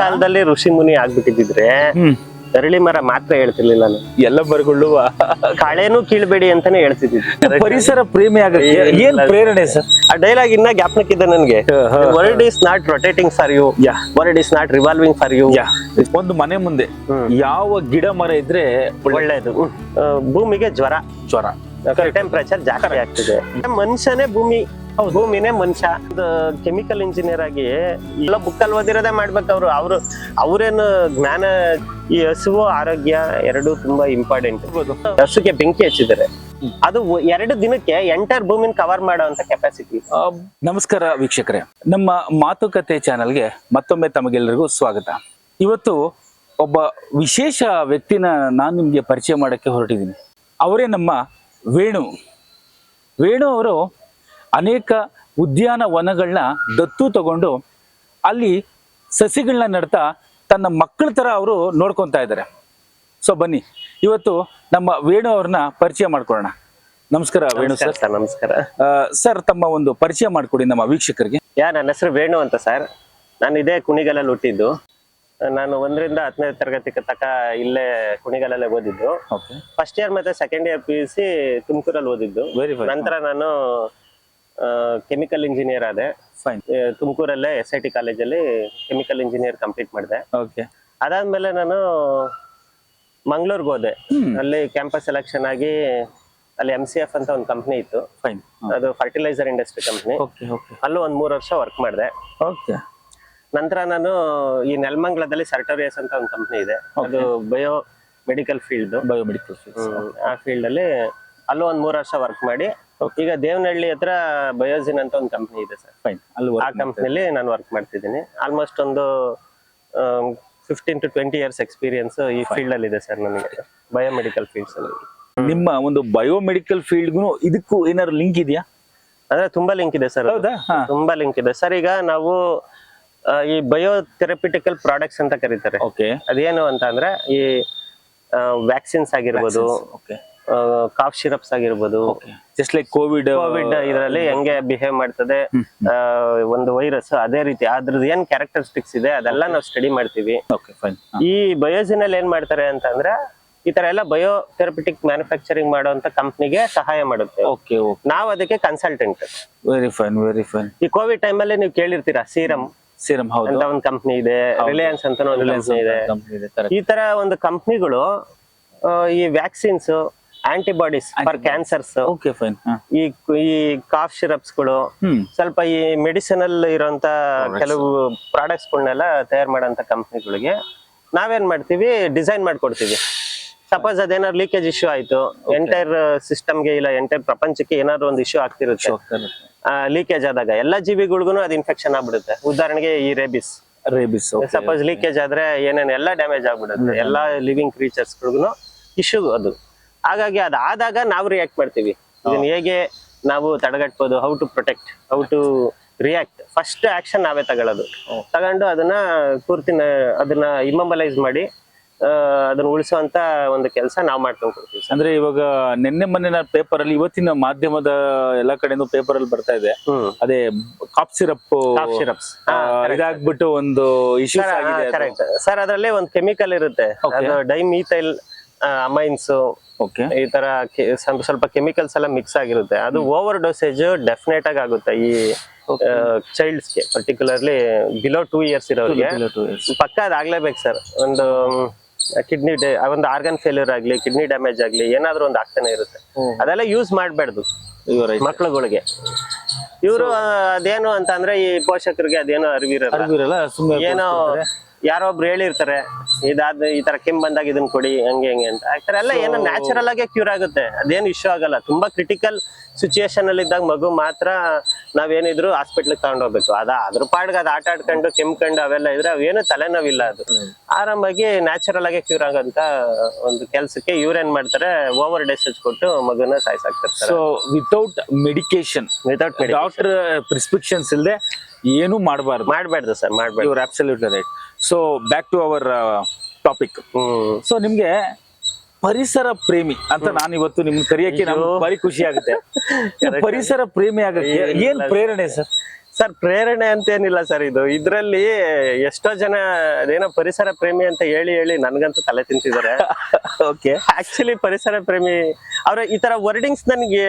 ಕಾಲದಲ್ಲಿ ಋಷಿ ಮುನಿ ಆಗ್ಬಿಟ್ಟಿದ್ರೆ ಅರಳಿ ಮರ ಮಾತ್ರ ಹೇಳ್ತಿರ್ಲಿಲ್ಲ ನಾನು. ಎಲ್ಲ ಮರಗಳು ಕಳೆನೂ ಕೀಳ್ಬೇಡಿ ಅಂತಾನೆ ಹೇಳ್ತಿದ್ವಿ ಪರಿಸರ ಪ್ರೇಮಿ ಆಗಕ್ಕೆ ಏನ್ ಪ್ರೇರಣೆ ಸರ್? ಆ ಡೈಲಾಗ್ ಇನ್ನ ಜ್ಞಾಪನಕ್ಕಿದೆ ನನ್ಗೆ. World is not rotating for you. Yeah world is not revolving for you. ಒಂದು ಮನೆ ಮುಂದೆ ಯಾವ ಗಿಡ ಮರ ಇದ್ರೆ ಒಳ್ಳೇದು. ಭೂಮಿಗೆ ಜ್ವರ. ಜ್ವರ. ಟೆಂಪರೇಚರ್ ಜಾಸ್ತಿ ಆಗ್ತಿದೆ. ಮನುಷ್ಯನೇ ಭೂಮಿ ಭೂಮಿನೇ ಮನುಷ್ಯ. ಒಂದು ಕೆಮಿಕಲ್ ಇಂಜಿನಿಯರ್ ಆಗಿ ಎಲ್ಲ ಬುಕ್ಕಲ್ಲಿ ಓದಿರೋದೇ ಮಾಡ್ಬೇಕು ಅವರು. ಅವರು ಅವರೇನು ಜ್ಞಾನ ಈ ಹಸುವು ಆರೋಗ್ಯ ಎರಡು ತುಂಬಾ ಇಂಪಾರ್ಟೆಂಟ್ ಹಸುಗೆ ಬೆಂಕಿ ಹಚ್ಚಿದ್ದಾರೆ. ಅದು ಎರಡು ದಿನಕ್ಕೆ ಎಂಟರ್ ಭೂಮಿನ ಕವರ್ ಮಾಡುವಂತ ಕೆಪಾಸಿಟಿ ನಮಸ್ಕಾರ ವೀಕ್ಷಕರೇ. ನಮ್ಮ ಮಾತುಕತೆ ಚಾನಲ್ಗೆ ಮತ್ತೊಮ್ಮೆ ತಮಗೆಲ್ಲರಿಗೂ ಸ್ವಾಗತ. ಇವತ್ತು ಒಬ್ಬ ವಿಶೇಷ ವ್ಯಕ್ತಿನ ನಾನು ನಿಮಗೆ ಪರಿಚಯ ಮಾಡೋಕ್ಕೆ ಹೊರಟಿದ್ದೀನಿ. ಅವರೇ ನಮ್ಮ ವೇಣು. ವೇಣು ಅವರು ಅನೇಕ ಉದ್ಯಾನವನಗಳನ್ನ ದತ್ತು ತಗೊಂಡು ಅಲ್ಲಿ ಸಸಿಗಳನ್ನ ನೆಡ್ತಾ ತನ್ನ ಮಕ್ಕಳ ಥರ ಅವರು ನೋಡ್ಕೊತಾ ಇದ್ದಾರೆ ಸೊ ಬನ್ನಿ. ಇವತ್ತು ನಮ್ಮ ವೇಣು ಅವ್ರನ್ನ ಪರಿಚಯ ಮಾಡ್ಕೊಳ್ಳೋಣ. ನಮಸ್ಕಾರ ವೇಣು ಸರ್. ಸರ್ ನಮಸ್ಕಾರ. ಸರ್ ತಮ್ಮ ಒಂದು ಪರಿಚಯ ಮಾಡಿಕೊಡಿ ನಮ್ಮ ವೀಕ್ಷಕರಿಗೆ. ಯಾ ನನ್ನ ಹೆಸರು ವೇಣು ಅಂತ ಸರ್. ನಾನು ಇದೇ ಕುಣಿಗಲಲ್ಲಿ ಹುಟ್ಟಿದ್ದು. ನಾನು ಒಂದರಿಂದ ಹತ್ತನೇ ತರಗತಿ ತಕ್ಕ ಇಲ್ಲೇ ಕುಣಿಗಲಲ್ಲೇ ಓದಿದ್ದು. ಓಕೆ ಫಸ್ಟ್ ಇಯರ್ ಮತ್ತೆ second year P U C ತುಮಕೂರಲ್ಲಿ ಓದಿದ್ದು. ನಂತರ ನಾನು ಕೆಮಿಕಲ್ ಇಂಜಿನಿಯರ್ ಆದೆ. ಫೈನ್ ತುಮಕೂರಲ್ಲೇ ಎಸ್ ಐ ಟಿ ಕಾಲೇಜಲ್ಲಿ ಕೆಮಿಕಲ್ ಇಂಜಿನಿಯರ್ ಕಂಪ್ಲೀಟ್ ಮಾಡಿದೆ. ಓಕೆ ಅದಾದ್ಮೇಲೆ ನಾನು ಮಂಗ್ಳೂರ್ಗೆ ಹೋದೆ. ಅಲ್ಲಿ ಕ್ಯಾಂಪಸ್ ಸೆಲೆಕ್ಷನ್ ಆಗಿ ಅಲ್ಲಿ ಎಂ ಸಿ ಎಫ್ ಅಂತ ಒಂದು ಕಂಪ್ನಿ ಇತ್ತು. ಫೈನ್ ಅದು fertiliser industry company okay okay ಅಲ್ಲೂ ಒಂದ್ ಮೂರು ವರ್ಷ ವರ್ಕ್ ಮಾಡಿದೆ. ಓಕೆ ನಂತರ ನಾನು ಈ ನೆಲಮಂಗ್ಲದಲ್ಲಿ ಸರ್ಟೋರಿಯಸ್ ಅಂತ ಒಂದು ಕಂಪ್ನಿ ಇದೆ. ಅದು ಬಯೋ ಮೆಡಿಕಲ್ ಫೀಲ್ಡ್ ಬಯೋಮೆಡಿಕಲ್ ಆ ಫೀಲ್ಡ್ ಅಲ್ಲಿ ಅಲ್ಲೂ ಒಂದ್ ಮೂರು ವರ್ಷ ವರ್ಕ್ ಮಾಡಿ ಈಗ ದೇವನಹಳ್ಳಿ ಹತ್ರ ಬಯೋಜಿನ್ ಅಂತ ಒಂದು ಕಂಪ್ನಿ ಇದೆ ಸರ್. ಫೈನ್ ಅಲ್ಲಿ ಆ ಕಂಪ್ನಿಲಿ ನಾನು ವರ್ಕ್ ಮಾಡ್ತಿದ್ದೀನಿ. ಆಲ್ಮೋಸ್ಟ್ ಒಂದು fifteen to twenty years experience ಈ ಫೀಲ್ಡ್ ಅಲ್ಲಿ ಇದೆ ಸರ್ ನನಗೆ. ಬಯೋಮೆಡಿಕಲ್ ಫೀಲ್ಡ್ಸ್ ಅಲ್ಲಿ. ನಿಮ್ಮ ಒಂದು ಬಯೋಮೆಡಿಕಲ್ ಫೀಲ್ಡ್ಗೂ ಇದಕ್ಕೂ ಏನಾದ್ರು ಲಿಂಕ್ ಇದೆಯಾ? ಅಂದ್ರೆ ತುಂಬಾ ಲಿಂಕ್ ಇದೆ ಸರ್ ಹೌದಾ? ತುಂಬಾ ಲಿಂಕ್ ಇದೆ. ಸರ್ ಈಗ ನಾವು ಈ ಬಯೋಥೆರಪಿಟಿಕಲ್ ಪ್ರಾಡಕ್ಟ್ಸ್ ಅಂತ ಕರೀತಾರೆ. ಓಕೆ ಅದೇನು ಅಂತ ಅಂದ್ರೆ ಈ ವ್ಯಾಕ್ಸಿನ್ಸ್ ಆಗಿರ್ಬೋದು. ಓಕೆ ಕಾಫ್ ಸಿರಪ್ಸ್ ಆಗಿರ್ಬೋದು ಜಸ್ಟ್ ಲೈಕ್ ಕೋವಿಡ್ ಕೋವಿಡ್ ಇದರಲ್ಲಿ ಹೆಂಗೆ ಬಿಹೇವ್ ಮಾಡ್ತದೆ. ಒಂದು ವೈರಸ್ ಅದೇ ರೀತಿ ಅದ್ರದ್ದು ಏನ್ ಕ್ಯಾರೆಕ್ಟರಿಸ್ಟಿಕ್ಸ್ ಇದೆ ಅದೆಲ್ಲ ನಾವು ಸ್ಟಡಿ ಮಾಡ್ತೀವಿ. ಓಕೆ ಫೈನ್ ಈ ಬಯೋಜಿನಲ್ಲಿ ಏನ್ ಮಾಡ್ತಾರೆ ಅಂತ ಅಂದ್ರೆ ಈ ತರ ಎಲ್ಲ ಬಯೋ ಥೆರಪಿಟಿಕ್ ಮ್ಯಾನುಫ್ಯಾಕ್ಚರಿಂಗ್ ಮಾಡುವಂತ ಕಂಪ್ನಿಗೆ ಸಹಾಯ ಮಾಡುತ್ತೆ. ಓಕೆ ಓಕೆ ನಾವು ಅದಕ್ಕೆ consultant very fine very fine ಈ ಕೋವಿಡ್ ಟೈಮಲ್ಲಿ ನೀವು ಕೇಳಿರ್ತೀರಾ ಸೀರಮ್ ಸೀರಮ್ ಹೌದು. ಅಂತ ಒಂದು ಕಂಪ್ನಿ ಇದೆ ರಿಲಯನ್ಸ್ ಅಂತ ಒಂದು ಕಂಪ್ನಿ ಇದೆ. ಈ ತರ ಒಂದು ಕಂಪ್ನಿಗಳು ಈ vaccines antibodies for cancers okay fine ಈ ಈ ಕಾಫ್ ಶಿರಪ್ಸ್ಗಳು ಸ್ವಲ್ಪ ಈ ಮೆಡಿಸಿನಲ್ ಇರುವಂತ ಕೆಲವು ಪ್ರಾಡಕ್ಟ್ಸ್ ಗಳನ್ನೆಲ್ಲ ತಯಾರು ಮಾಡೋಂತ ಕಂಪ್ನಿಗಳಿಗೆ ನಾವೇನ್ ಮಾಡ್ತೀವಿ ಡಿಸೈನ್ ಮಾಡ್ಕೊಡ್ತೀವಿ. ಸಪೋಸ್ ಅದೇನಾದ್ರು ಲೀಕೇಜ್ ಇಶ್ಯೂ ಆಯ್ತು ಎಂಟೈರ್ ಸಿಸ್ಟಮ್ಗೆ ಇಲ್ಲ ಎಂಟೈರ್ ಪ್ರಪಂಚಕ್ಕೆ ಏನಾದ್ರು ಒಂದು ಇಶ್ಯೂ ಆಗ್ತಿರುತ್ತೆ. ಲೀಕೇಜ್ ಆದಾಗ ಎಲ್ಲಾ ಜೀವಿಗಳಿಗೂ ಅದು ಇನ್ಫೆಕ್ಷನ್ ಆಗ್ಬಿಡುತ್ತೆ. ಉದಾಹರಣೆಗೆ ಈ ರೇಬಿಸ್ ರೇಬಿಸ್ ಸಪೋಸ್ ಲೀಕೇಜ್ ಆದ್ರೆ ಏನೇನು ಎಲ್ಲ ಡ್ಯಾಮೇಜ್ ಆಗ್ಬಿಡುತ್ತೆ. ಎಲ್ಲಾ ಲಿವಿಂಗ್ ಕ್ರೀಚರ್ಸ್ ಗಳಿಗೂ ಇಶ್ಯೂ ಅದು. ಹಾಗಾಗಿ ಅದಾದಾಗ ನಾವು ರಿಯಾಕ್ಟ್ ಮಾಡ್ತೀವಿ. ಇದನ್ನ ಹೇಗೆ ನಾವು ತಡೆಗಟ್ಬೋದು how to protect how to react first action ನಾವೇ ತಗೊಳ್ಳೋದು ತಗೊಂಡು ಅದನ್ನ ಪೂರ್ತಿ ಅದನ್ನ ಇಮೊಬಲೈಸ್ ಮಾಡಿ ಅದನ್ನ ಉಳಿಸುವಂತ ಒಂದು ಕೆಲಸ ನಾವು ಮಾಡ್ಕೊಂಡು ಕೊಡ್ತೀವಿ ಅಂದ್ರೆ ಇವಾಗ ನಿನ್ನೆ ಮೊನ್ನೆ ಪೇಪರ್ ಅಲ್ಲಿ ಇವತ್ತಿನ ಮಾಧ್ಯಮದ ಎಲ್ಲಾ ಕಡೆನೂ ಪೇಪರ್ ಅಲ್ಲಿ ಬರ್ತಾ ಇದೆ. ಅದೇ ಕಾಪ್ ಸಿರಪ್ ಸಿರಪ್ಸ್ ಇದಾಗ್ಬಿಟ್ಟು ಒಂದು. ಕರೆಕ್ಟ್ ಸರ್ ಅದರಲ್ಲೇ ಒಂದು ಕೆಮಿಕಲ್ ಇರುತ್ತೆ. ಡೈಮೀಥೈಲ್ ಅಮೈನ್ಸ್ ಓಕೆ ಈ ತರ ಸ್ವಲ್ಪ ಸ್ವಲ್ಪ ಕೆಮಿಕಲ್ಸ್ ಎಲ್ಲ ಮಿಕ್ಸ್ ಆಗಿರುತ್ತೆ. ಅದು ಓವರ್ ಡೋಸೇಜ್ ಡೆಫಿನೆಟ್ ಆಗಿ ಆಗುತ್ತೆ ಈ ಚೈಲ್ಡ್ಸ್ಗೆ ಪರ್ಟಿಕ್ಯುಲರ್ಲಿ ಬಿಲೋ ಟೂ ಇಯರ್ಸ್ ಇರೋರಿಗೆ. ಪಕ್ಕ ಅದಾಗ್ಲೇಬೇಕು ಸರ್ ಒಂದು ಕಿಡ್ನಿ ಒಂದು ಆರ್ಗನ್ ಫೇಲ್ಯೂರ್ ಆಗ್ಲಿ ಕಿಡ್ನಿ ಡ್ಯಾಮೇಜ್ ಆಗ್ಲಿ ಏನಾದ್ರೂ ಒಂದು ಆಗ್ತಾನೆ ಇರುತ್ತೆ. ಅದೆಲ್ಲ ಯೂಸ್ ಮಾಡ್ಬಾರ್ದು ಇವರ ಮಕ್ಳುಗಳಿಗೆ. ಇವರು ಅದೇನು ಅಂತ ಅಂದ್ರೆ ಈ ಪೋಷಕರಿಗೆ ಅದೇನು ಅರಿವಿರಲ್ಲ. ಏನೋ ಯಾರೋ ಒಬ್ರು ಹೇಳಿರ್ತಾರೆ ಇದಾದ ಈ ತರ ಕೆಮ್ಮ ಬಂದಾಗ ಇದನ್ನ ಕೊಡಿ ಹಂಗೆ ಹಂಗೆ ಅಂತ. ಆ ತರ ಎಲ್ಲ ಏನೋ ನ್ಯಾಚುರಲ್ ಆಗೇ ಕ್ಯೂರ್ ಆಗುತ್ತೆ. ಅದೇನು ಇಶ್ಯೂ ಆಗಲ್ಲ. ತುಂಬಾ ಕ್ರಿಟಿಕಲ್ ಸಿಚುಯೇಷನ್ ಅಲ್ಲಿ ಇದ್ದಾಗ ಮಗು ಮಾತ್ರ ನಾವೇನಿದ್ರು ಹಾಸ್ಪಿಟ್ಲ್ ತಗೊಂಡೋಗ್ಬೇಕು ಅದ ಅದ್ರ ಪಾಡ್ಗೆ ಅದ್ ಆಟ ಆಡ್ಕೊಂಡು ಕೆಮ್ಕೊಂಡು ಅವೆಲ್ಲ ಇದ್ರೆ ಅವೇನು ತಲೆನೋವಿಲ್ಲ ಅದು. ಆರಾಮಾಗಿ ನ್ಯಾಚುರಲ್ ಆಗಿ ಕ್ಯೂರ್ ಆಗಂತ ಒಂದು ಕೆಲ್ಸಕ್ಕೆ ಇವ್ರೇನ್ ಮಾಡ್ತಾರೆ ಓವರ್ ಡೇಸೇಜ್ ಕೊಟ್ಟು ಮಗುನ ಸಾಯಿಸಾಕ್ತಾರೆ so without medication without doctor prescriptions ಇಲ್ಲದೆ ಏನು ಮಾಡಬಾರ್ದು. ಮಾಡಬಾರ್ದು ಸರ್ ಮಾಡಬಾರ್ದು. Right so back to our topic so ನಿಮ್ಗೆ ಪರಿಸರ ಪ್ರೇಮಿ ಅಂತ ನಾನು ಇವತ್ತು ನಿಮ್ಗೆ ಕರೆಯಕ್ಕೆ ನಮ್ಗೆ ಭಾರಿ ಖುಷಿ ಆಗುತ್ತೆ. ಪರಿಸರ ಪ್ರೇಮಿ ಆಗಕ್ಕೆ ಏನ್ ಪ್ರೇರಣೆ ಸರ್? ಸರ್ ಪ್ರೇರಣೆ ಅಂತೇನಿಲ್ಲ ಸರ್ ಇದು. ಇದ್ರಲ್ಲಿ ಎಷ್ಟೋ ಜನ ಏನೋ ಪರಿಸರ ಪ್ರೇಮಿ ಅಂತ ಹೇಳಿ ಹೇಳಿ ನನ್ಗಂತೂ ತಲೆ ತಿಂತಿದ್ದಾರೆ ಓಕೆ ಆಕ್ಚುಲಿ ಪರಿಸರ ಪ್ರೇಮಿ. ಅವ್ರ ಈ ತರ ವರ್ಡಿಂಗ್ಸ್ ನನ್ಗೆ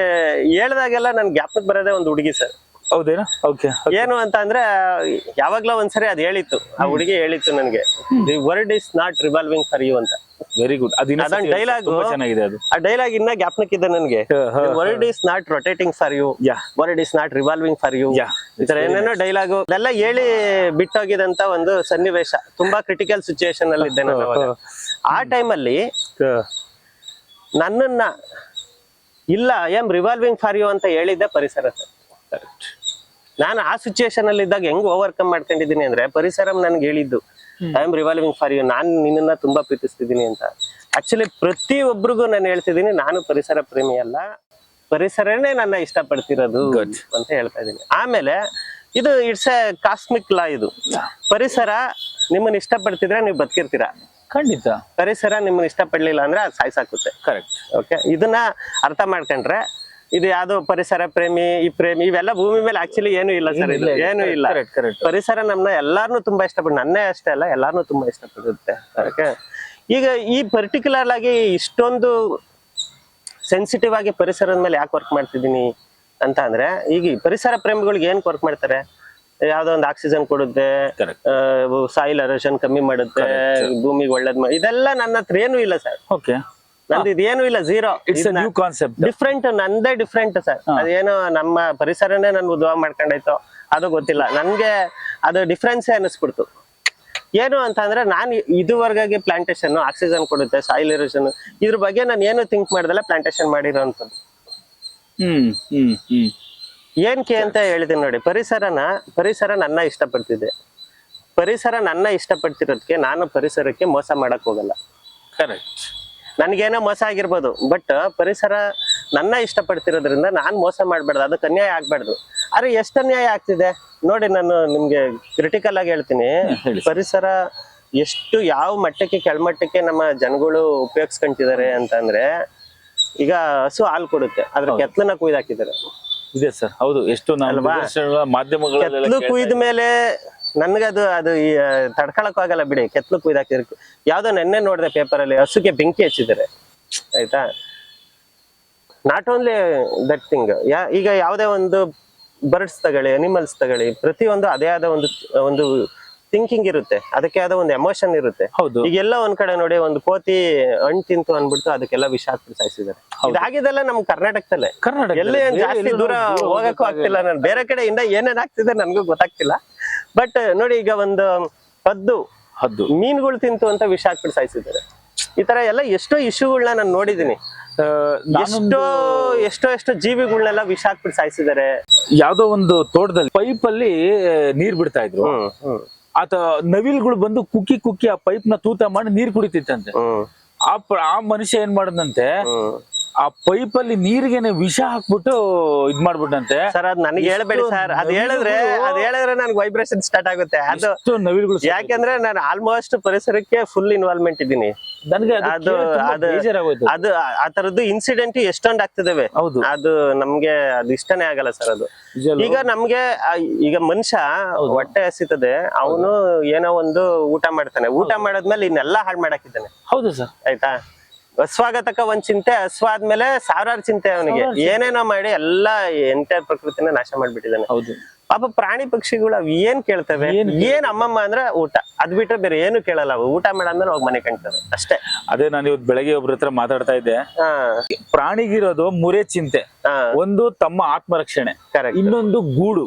ಹೇಳ್ದಾಗೆಲ್ಲ ನನ್ ಜ್ಞಾಪಕ್ ಬರೋದೇ ಒಂದು ಹುಡುಗಿ ಸರ್. ಹೌದೇನಾ? ಓಕೆ ಏನು ಅಂತ ಅಂದ್ರೆ ಯಾವಾಗ್ಲೋ ಒಂದ್ಸರಿ ಅದ್ ಹೇಳಿತ್ತು. ಆ ಹುಡುಗಿ ಹೇಳಿತ್ತು ನನ್ಗೆ. The word is not revolving for you ಅಂತ. ವೆರಿ ಗುಡ್ ಅದಿನ ಡೈಲಾಗ್ dialogue. ತುಂಬಾ ಚೆನ್ನಾಗಿದೆ ಅದು. ಆ ಡೈಲಾಗ್ ಇನ್ನ ಜ್ಞಾಪನಕ್ಕಿದೆ ನನ್ಗೆ. ಹ, ಹ, word is not rotating for you yeah word is not revolving for you yeah ಈ ತರ ಏನೇನೋ ಡೈಲಾಗು ಎಲ್ಲ ಹೇಳಿ ಬಿಟ್ಟೋಗಿದಂತ ಒಂದು ಸನ್ನಿವೇಶ. ತುಂಬಾ ಕ್ರಿಟಿಕಲ್ ಸಿಚುಯೇಷನ್ ಅಲ್ಲಿ ಇದ್ದೆ ನಾನು ಅವಾಗ. ಆ ಟೈಮಲ್ಲಿ ನನ್ನನ್ನ ಇಲ್ಲ I am revolving for you ಅಂತ ಹೇಳಿದ್ದೆ ಪರಿಸರ ಸರ್. ನಾನು ಆ ಸಿಚುಯೇಷನ್ ಅಲ್ಲಿ ಇದ್ದಾಗ ಹೆಂಗ್ ಓವರ್ಕಮ್ ಮಾಡ್ಕೊಂಡಿದ್ದೀನಿ ಅಂದ್ರೆ ಪರಿಸರ ನನ್ಗೆ ಹೇಳಿದ್ದು I am revolving for you ನಾನು ನಿನ್ನನ್ನ ತುಂಬಾ ಪ್ರೀತಿಸ್ತಿದ್ದೀನಿ ಅಂತ. ಆಕ್ಚುಲಿ ಪ್ರತಿ ಒಬ್ರಿಗೂ ನಾನು ಹೇಳ್ತಿದ್ದೀನಿ ನಾನು ಪರಿಸರ ಪ್ರೇಮಿ ಅಲ್ಲ. ಪರಿಸರನೇ ನನ್ನ ಇಷ್ಟಪಡ್ತಿರೋದು. ಅಂತ ಹೇಳ್ತಾ ಇದ್ದೀನಿ. ಆಮೇಲೆ ಇದು ಇಟ್ಸ್ ಎ ಕಾಸ್ಮಿಕ್ ಲಾ ಇದು. ಪರಿಸರ ನಿಮ್ಮನ್ನ ಇಷ್ಟಪಡ್ತಿದ್ರೆ ನೀವು ಬದುಕಿರ್ತೀರಾ? ಖಂಡಿತ. ಪರಿಸರ ನಿಮ್ಮನ್ನ ಇಷ್ಟಪಡ್ಲಿಲ್ಲ ಅಂದ್ರೆ ಅದು ಸಾಯ್ಸಾಕುತ್ತೆ. ಕರೆಕ್ಟ್ ಓಕೆ ಇದನ್ನ ಅರ್ಥ ಮಾಡ್ಕೊಂಡ್ರೆ ಇದು ಯಾವ್ದೋ ಪರಿಸರ ಪ್ರೇಮಿ ಈ ಪ್ರೇಮಿ ಇವೆಲ್ಲ ಭೂಮಿ ಮೇಲೆ ಆಕ್ಚುಲಿ ಏನು ಇಲ್ಲ ಸರ್ ಇದು ಏನು ಇಲ್ಲ. ಪರಿಸರ ನಮ್ಮನ್ನ ಎಲ್ಲಾರ್ನು ತುಂಬಾ ಇಷ್ಟಪಡ್ ನನ್ನೇ ಅಷ್ಟೇ ಅಲ್ಲ ಎಲ್ಲಾರ್ನು ತುಂಬಾ ಇಷ್ಟಪಡುತ್ತೆ. ಈಗ ಈ ಪರ್ಟಿಕ್ಯುಲರ್ ಆಗಿ ಇಷ್ಟೊಂದು ಸೆನ್ಸಿಟಿವ್ ಆಗಿ ಪರಿಸರದ ಮೇಲೆ ಯಾಕೆ ವರ್ಕ್ ಮಾಡ್ತಿದ್ದೀನಿ ಅಂತ ಅಂದ್ರೆ ಈಗ ಪರಿಸರ ಪ್ರೇಮಿಗಳಿಗೆ ಏನ್ ವರ್ಕ್ ಮಾಡ್ತಾರೆ? ಯಾವ್ದೋ ಒಂದು ಆಕ್ಸಿಜನ್ ಕೊಡುತ್ತೆ ಸಾಯಿಲ್ ಅರೋಷನ್ ಕಮ್ಮಿ ಮಾಡುತ್ತೆ ಭೂಮಿಗೆ ಒಳ್ಳೇದ್ ಇದೆಲ್ಲ ನನ್ನ ಹತ್ರ ಏನು ಇಲ್ಲ ಸರ್ ಓಕೆ ನಂದು ಇದೇನು ಇಲ್ಲ zero it's new concept different ನಂದೇ ಡಿಫ್ರೆಂಟ್ ಸರ್ ಅದೇನು ನಮ್ಮ ಪರಿಸರನೇ ನನ್ ಉದ್ವಾ ಮಾಡ್ಕೊಂಡೈತೋ ಅದು ಗೊತ್ತಿಲ್ಲ. ನನ್ಗೆ ಅದು ಡಿಫ್ರೆನ್ಸ್ ಅನಿಸ್ಬಿಡ್ತು ಏನು ಅಂತ ಅಂದ್ರೆ ನಾನು ಇದುವರೆಗಾಗಿ ಪ್ಲಾಂಟೇಶನ್ ಆಕ್ಸಿಜನ್ ಕೊಡುತ್ತೆ ಸಾಯಿಲ್ ಇರೋಷನ್ ಇದ್ರ ಬಗ್ಗೆ ನಾನು ಏನು ಥಿಂಕ್ ಮಾಡ್ದಲ್ಲ ಪ್ಲಾಂಟೇಶನ್ ಮಾಡಿರೋಂಥದ್ದು ಹ್ಮ್ ಹ್ಮ್ ಹ್ಮ್. ಏನ್ಕೆ ಅಂತ ಹೇಳ್ತೀನಿ ನೋಡಿ ಪರಿಸರನ ಪರಿಸರ ನನ್ನ ಇಷ್ಟಪಡ್ತಿದೆ. ಪರಿಸರ ನನ್ನ ಇಷ್ಟಪಡ್ತಿರೋದಕ್ಕೆ ನಾನು ಪರಿಸರಕ್ಕೆ ಮೋಸ ಮಾಡಕ್ ಹೋಗಲ್ಲ. ಕರೆಕ್ಟ್ ನನ್ಗೇನೋ ಮೋಸ ಆಗಿರ್ಬೋದು ಬಟ್ ಪರಿಸರ ನನ್ನ ಇಷ್ಟಪಡ್ತಿರೋದ್ರಿಂದ ನಾನು ಮೋಸ ಮಾಡಬಾರ್ದು ಅದಕ್ಕೆ ಅನ್ಯಾಯ ಆಗ್ಬಾರ್ದು. ಅರೆ ಎಷ್ಟು ಅನ್ಯಾಯ ಆಗ್ತಿದೆ? ನೋಡಿ ನಾನು ನಿಮ್ಗೆ ಕ್ರಿಟಿಕಲ್ ಆಗಿ ಹೇಳ್ತೀನಿ. ಪರಿಸರ ಎಷ್ಟು ಯಾವ ಮಟ್ಟಕ್ಕೆ ಕೆಳಮಟ್ಟಕ್ಕೆ ನಮ್ಮ ಜನಗಳು ಉಪಯೋಗಿಸ್ಕೊಂತಿದ್ದಾರೆ ಅಂತಂದ್ರೆ ಈಗ ಹಸು ಹಾಲು ಕೊಡುತ್ತೆ ಅದ್ರ ಕೆತ್ತಲನ್ನ ಕುಯ್ದಾಕಿದ್ದಾರೆ ಇದೆ ಸರ್ ಹೌದು. ಎಷ್ಟು ಕೇಳ್ತಾ ಕುಯ್ದ ಮೇಲೆ ನನ್ಗದು ಅದು ಈ, ತಡ್ಕೊಳಕ್ ಆಗಲ್ಲ ಬಿಡಿ ಕೆತ್ತಲು ಕುಯ್ದು ಹಾಕಿದ್ರು ಯಾವ್ದೋ ನೆನ್ನೆ ನೋಡಿದೆ ಪೇಪರ್ ಅಲ್ಲಿ ಹಸುಗೆ ಬೆಂಕಿ ಹಚ್ಚಿದ್ದಾರೆ. ಆಯ್ತಾ? Not only that thing yeah ಈಗ ಯಾವುದೇ ಒಂದು ಬರ್ಡ್ಸ್ ತಗೊಳ್ಳಿ ಅನಿಮಲ್ಸ್ ತಗೊಳ್ಳಿ ಪ್ರತಿಯೊಂದು ಅದೇ ಆದ ಒಂದು ಒಂದು ಥಿಂಕಿಂಗ್ ಇರುತ್ತೆ. ಅದಕ್ಕೆ ಆದ ಒಂದು ಎಮೋಷನ್ ಇರುತ್ತೆ. ಹೌದು. ಈಗೆಲ್ಲ ಒಂದ್ ಕಡೆ ನೋಡಿ ಒಂದು ಕೋತಿ ಹಣ್ಣು ತಿಂತು ಅನ್ಬಿಟ್ಟು ಅದಕ್ಕೆಲ್ಲ ವಿಷ ಹಾಕ್ಬಿಟ್ಟು ಸಾಯಿಸಿದ್ದಾರೆ ಇದಾಗಿದೆಲ್ಲ ನಮ್ ಕರ್ನಾಟಕದಲ್ಲೇ. ಕರ್ನಾಟಕ ಎಲ್ಲಿ ಜಾಸ್ತಿ ದೂರ ಹೋಗಕ್ಕೂ ಆಗ್ತಿಲ್ಲ ನಾನು. ಬೇರೆ ಕಡೆ ಇಂದ ಏನೇನ್ ಆಗ್ತಿದೆ ನನ್ಗೂ ಗೊತ್ತಾಗ್ತಿಲ್ಲ. ಬಟ್ ನೋಡಿ ಈಗ ಒಂದು ಪದ್ದು ಹದ್ದು. ಮೀನುಗಳು ತಿಂತು ಅಂತ ವಿಷ ಹಾಕ್ಬಿಟ್ಟು ಸಾಯಿಸಿದ್ದಾರೆ. ಈ ತರ ಎಲ್ಲ ಎಷ್ಟೋ ಇಶ್ಯೂಗಳನ್ನ ನಾನು ನೋಡಿದೀನಿ ಎಷ್ಟೋ ಎಷ್ಟೋ ಎಷ್ಟೋ ಜೀವಿಗಳನ್ನೆಲ್ಲ ವಿಷ ಹಾಕ್ಬಿಟ್ಟು ಸಾಯಿಸಿದ್ದಾರೆ. ಯಾವ್ದೋ ಒಂದು ತೋಟದಲ್ಲಿ ಪೈಪ್ ಅಲ್ಲಿ ನೀರ್ ಬಿಡ್ತಾ ಇದ್ರು. ಆತ ನವಿಲ್ಗಳು ಬಂದು ಕುಕ್ಕಿ ಕುಕ್ಕಿ ಆ ಪೈಪ್ನ ತೂತ ಮಾಡಿ ನೀರ್ ಕುಡಿತಿತ್ತಂತೆ. ಆ ಆ ಮನುಷ್ಯ ಏನ್ ಮಾಡದಂತೆ ಆ ಪೈಪ್ ಅಲ್ಲಿ ನೀರಿಗೆನೆ ವಿಷ ಹಾಕ್ಬಿಟ್ಟು ಇದ್ ಮಾಡ್ಬಿಟ್ಟಂತೆ. ಸರ್ ಅದ್ ನನಗೆ ಹೇಳ್ಬೇಡಿ ಸರ್. ಅದ್ ಹೇಳಿದ್ರೆ ಅದ್ ಹೇಳಿದ್ರೆ ನನ್ಗೆ ವೈಬ್ರೇಷನ್ ಸ್ಟಾರ್ಟ್ ಆಗುತ್ತೆ. ಅದು ನವಿಲ್ಗಳು. ಯಾಕೆಂದ್ರೆ ನಾನು ಆಲ್ಮೋಸ್ಟ್ ಪರಿಸರಕ್ಕೆ ಫುಲ್ ಇನ್ವಾಲ್ವ್ಮೆಂಟ್ ಇದ್ದೀನಿ. ನನ್ಗೆ ಅದು ಅದು- ಅದು- ಆ ತರದ್ದು ಇನ್ಸಿಡೆಂಟ್ ಎಷ್ಟೊಂದ್ ಆಗ್ತಿದಾವೆ? ಹೌದು. ಅದು ನಮ್ಗೆ ಅದು ಇಷ್ಟನೇ ಆಗಲ್ಲ ಸರ್ ಅದು. ಈಗ ನಮ್ಗೆ ಈಗ ಮನುಷ್ಯ ಹೊಟ್ಟೆ ಹಸಿತದೆ ಅವನು ಏನೋ ಒಂದು ಊಟ ಮಾಡ್ತಾನೆ. ಊಟ ಮಾಡದ್ಮೇಲೆ ಇನ್ನೆಲ್ಲ ಹಾಳು ಮಾಡಾಕಿದ್ದಾನೆ. ಹೌದು ಸರ್ ಆಯ್ತಾ? ಹಸ್ವಾಗತಕ್ಕ ಒಂದ್ ಚಿಂತೆ ಹಸ್ವಾದ್ಮೇಲೆ ಸಾವಿರಾರು ಚಿಂತೆ ಅವನಿಗೆ. ಏನೇನೋ ಮಾಡಿ ಎಲ್ಲಾ ಎಂಟೈರ್ ಪ್ರಕೃತಿನ ನಾಶ ಮಾಡ್ಬಿಟ್ಟಿದ್ದಾನೆ. ಹೌದು. ಪಾಪ ಪ್ರಾಣಿ ಪಕ್ಷಿಗಳು ಅವ್ ಏನ್ ಕೇಳ್ತವೆ? ಏನ್ ಅಮ್ಮಮ್ಮ ಅಂದ್ರೆ ಊಟ. ಅದ್ ಬಿಟ್ರೆ ಬೇರೆ ಏನು ಕೇಳಲ್ಲ ಅವು. ಊಟ ಅಂದ್ರೆ ಹೋಗಿ ಮನೆ ಕಾಣ್ತವೆ. ಅಷ್ಟೇ. ಅದೇ ನಾನು ಇವತ್ತು ಬೆಳಗ್ಗೆ ಒಬ್ರ ಹತ್ರ ಮಾತಾಡ್ತಾ ಇದ್ದೆ. ಪ್ರಾಣಿಗಿರೋದು ಮುರೇ ಚಿಂತೆ. ಒಂದು ತಮ್ಮ ಆತ್ಮರಕ್ಷಣೆ ಇನ್ನೊಂದು ಗೂಡು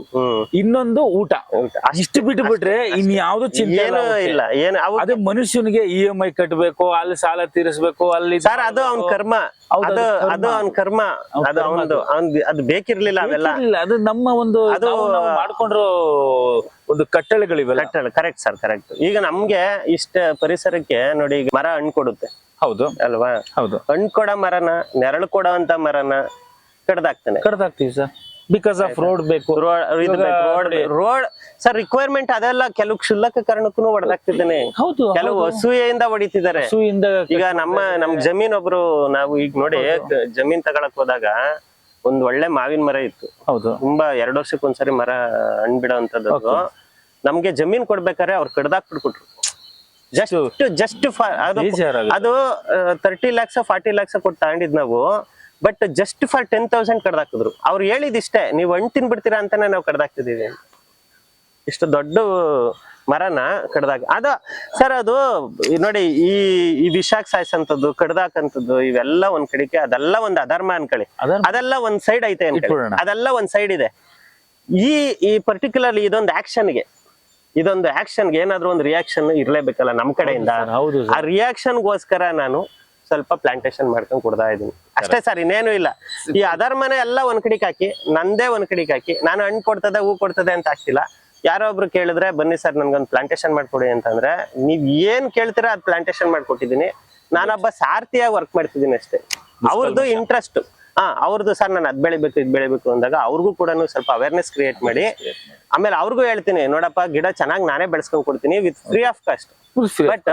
ಇನ್ನೊಂದು ಊಟ. ಅಷ್ಟು ಇಷ್ಟು ಬಿಟ್ಟು ಬಿಟ್ರೆ ಇನ್ ಯಾವ್ದು ಚಿಂತೆ ಏನು ಇಲ್ಲ ಏನು ಅದು ಮನುಷ್ಯನಿಗೆ ಇ ಎಂ ಐ ಕಟ್ಟಬೇಕು ಅಲ್ಲಿ ಸಾಲ ತೀರಿಸಬೇಕು ಅಲ್ಲಿ ಸರ್ ಅದು ಅವನ್ ಕರ್ಮ. ಅದು ಅದು ಅವ್ನ ಕರ್ಮ. ಅದು ಅವನದು ಅವ್ನ್ ಅದು ಬೇಕಿರ್ಲಿಲ್ಲ ಅವೆಲ್ಲ. ಅದು ನಮ್ಮ ಒಂದು ಅದು- ನಾವು- ಒಂದು ಕಟ್ಟಳೆಗಳಿವೆ ಕಟ್ಟಳೆಗಳಿವೆಲ್ಲ ಕರೆಕ್ಟ್ ಸರ್ ಕರೆಕ್ಟ್ ಈಗ ನಮ್ಗೆ ಇಷ್ಟ ಪರಿಸರಕ್ಕೆ ನೋಡಿ ಈಗ ಮರ ಹಣ್ಣು ಕೊಡುತ್ತೆ. ಹೌದು. ಅಲ್ವಾ? ಹೌದು. ಹಣ್ಣು ಕೊಡೋ ಮರನ ನೆರಳು ಕೊಡೋ ಅಂತ ಮರನ ಕಡ್ದಾಕ್ತಾನೆ. ಕಡ್ದಾಗ್ತೀವಿ ಸರ್. ಬಿಕಾಸ್ ಆಫ್ ರೋಡ್ ಬೇಕು. ರೋಡ್ ರೋಡ್ ಸರ್ ರಿಕ್ವೈರ್ಮೆಂಟ್ ಅದೆಲ್ಲ ಕೆಲವು ಕ್ಷುಲ್ಲಕ ಕಾರಣಕ್ಕೂ ಹೊಡೆದಾಕ್ತಿದ್ದಾನೆ ಹೌದು ಕೆಲವು ಅಸೂಯೆಯಿಂದ ಹೊಡಿತಿದ್ದಾರೆ. ಈಗ ನಮ್ಮ ನಮ್ ಜಮೀನ್ ಒಬ್ರು ನಾವು ಈಗ ನೋಡಿ ಜಮೀನ್ ತಗೊಳಕ್ ಹೋದಾಗ ಒಂದ್ ಒಳ್ಳೆ ಮಾವಿನ ಮರ ಇತ್ತು. ಹೌದು. ತುಂಬಾ ಎರಡು ವರ್ಷಕ್ಕೆ ಒಂದ್ಸರಿ ಮರ ಹಣ್ಣು ಬಿಡೋಂತದ್ದು ನಮ್ಗೆ ಜಮೀನ್ ಕೊಡ್ಬೇಕಾದ್ರೆ ಅವ್ರು ಕಡ್ದಾಕ್ ಬಿಟ್ಕೊಟ್ರು ಜಸ್ಟ್ ಜಸ್ಟ್. ಅದು ತರ್ಟಿ ಲ್ಯಾಕ್ಸ್ ಫಾರ್ಟಿ ಲ್ಯಾಕ್ಸ್ ಕೊಟ್ಟು ತಗೊಂಡಿದ್ ನಾವು. But just for ten thousand ಕಡ್ದಾಕಿದ್ರು ಅವ್ರು ಹೇಳಿದಿಷ್ಟೇ ನೀವು ಹಣ್ಣು ತಿನ್ಬಿಡ್ತೀರಾ ಅಂತಾನೆ ನಾವು ಕಡ್ದಾಕ್ತಿದೀವಿ ಇಷ್ಟು ದೊಡ್ಡ ಮರನ ಕಡ್ದಾಕ ಅದ ಸರ್ ಅದು ನೋಡಿ ಈ ಈ ವಿಷಾಕ್ ಸಾಯಿಸಂತದ್ದು ಕಡ್ದಾಕಂತದ್ದು ಇವೆಲ್ಲ ಒಂದ್ ಕಡಿಕೆ ಅದೆಲ್ಲ ಒಂದ್ ಅಧರ್ಮ ಅನ್ಕೊಳ್ಳಿ ಅಧರ್ಮ? ಅದೆಲ್ಲ ಒಂದ್ ಸೈಡ್ ಐತೆ. ಅದೆಲ್ಲ ಒಂದ್ ಸೈಡ್ ಇದೆ. ಈ ಈ ಪರ್ಟಿಕ್ಯುಲರ್ಲಿ ಇದೊಂದು ಆಕ್ಷನ್ಗೆ ಇದೊಂದು ಆಕ್ಷನ್ಗೆ ಏನಾದ್ರೂ ಒಂದು ರಿಯಾಕ್ಷನ್ ಇರ್ಲೇಬೇಕಲ್ಲ ನಮ್ ಕಡೆಯಿಂದ. ಆ ರಿಯಾಕ್ಷನ್ಗೋಸ್ಕರ ನಾನು ಸ್ವಲ್ಪ ಪ್ಲಾಂಟೇಶನ್ ಮಾಡ್ಕೊಂಡು ಕೊಡ್ತಾ ಇದೀನಿ. ಅಷ್ಟೇ ಸರ್ ಇನ್ನೇನು ಇಲ್ಲ. ಈ ಅಧರ್ಮನೆ ಎಲ್ಲ ಒಂದ್ ಕಡೆಗೆ ಹಾಕಿ ನಂದೇ ಒಂದ್ ಕಡೆಗೆ ಹಾಕಿ ನಾನು ಹಣ್ಣು ಕೊಡ್ತದೆ ಹೂ ಕೊಡ್ತದೆ ಅಂತ ಹಾಕ್ತಿಲ್ಲ ಯಾರೋ ಒಬ್ರು ಕೇಳಿದ್ರೆ ಬನ್ನಿ ಸರ್ ನನ್ಗೊಂದು ಪ್ಲಾಂಟೇಶನ್ ಮಾಡ್ಕೊಡಿ ಅಂತಂದ್ರೆ ನೀವ್ ಏನ್ ಕೇಳ್ತೀರಾ ಅದ್ ಪ್ಲಾಂಟೇಶನ್ ಮಾಡ್ಕೊಟ್ಟಿದೀನಿ ನಾನೊಬ್ಬ ಸಾರ್ಥಿಯಾಗಿ ವರ್ಕ್ ಮಾಡ್ತಿದ್ದೀನಿ ಅಷ್ಟೇ. ಅವ್ರದ್ದು ಇಂಟ್ರೆಸ್ಟ್ ಹಾ ಅವ್ರದ್ದು ಸರ್ ನಾನು ಅದ್ ಬೆಳಿಬೇಕು ಇದ್ ಬೆಳಿಬೇಕು ಅಂದಾಗ ಅವ್ರಿಗೂ ಕೂಡ ಸ್ವಲ್ಪ ಅವೇರ್ನೆಸ್ ಕ್ರಿಯೇಟ್ ಮಾಡಿ. ಆಮೇಲೆ ಅವ್ರಿಗೂ ಹೇಳ್ತೀನಿ ನೋಡಪ್ಪ ಗಿಡ ಚೆನ್ನಾಗಿ ನಾನೇ ಬೆಳೆಸ್ಕೊಂಡ್ ಕೊಡ್ತೀನಿ with free of cost but